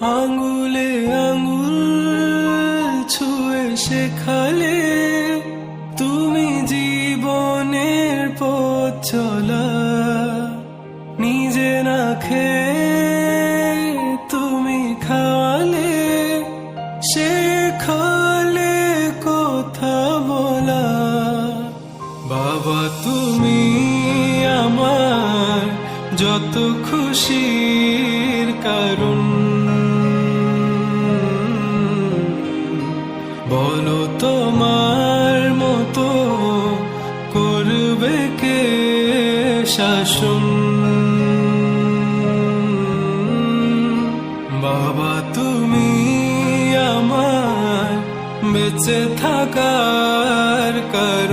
আঙ্গুলে আঙ্গুল ছুঁয়ে শেখালে তুমি জীবনের পথ চলা। নিজে না তুমি খাওয়ালে, শেখালে কথা বলা। বাবা তুমি আমার যত খুশির কারণ। বলো তোমার মতো করবে কে শাসন? বাবা তুমি আমার বেঁচে থাকার কারণ।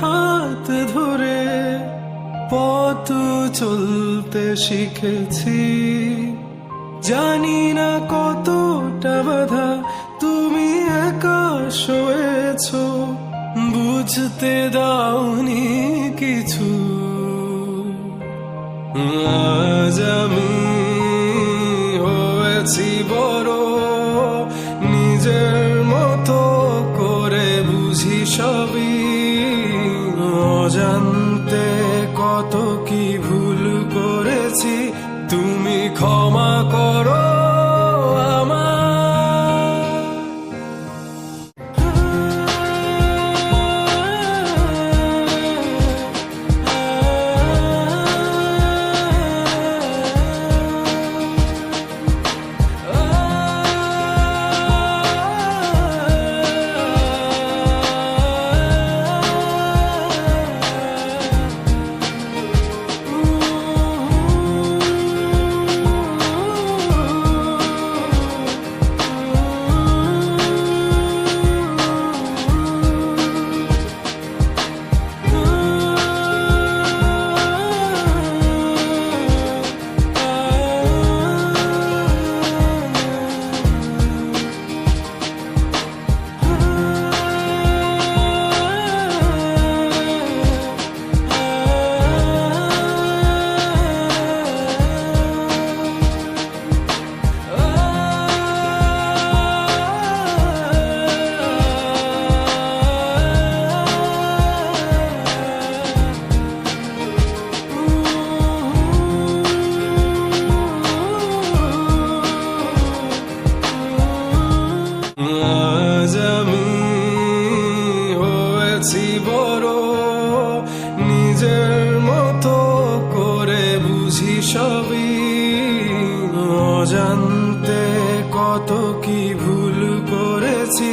হাত ধরে পথ চলতে শিখেছি। জানি না কতটা বাধা তুমি একা শোয়েছ বুঝতে দাওনি কিছু। আজ আমি অজান্তে কত কি ভুল করেছি তুমি ক্ষমা বুঝি সবই অজান্তে কত কি ভুল করেছি।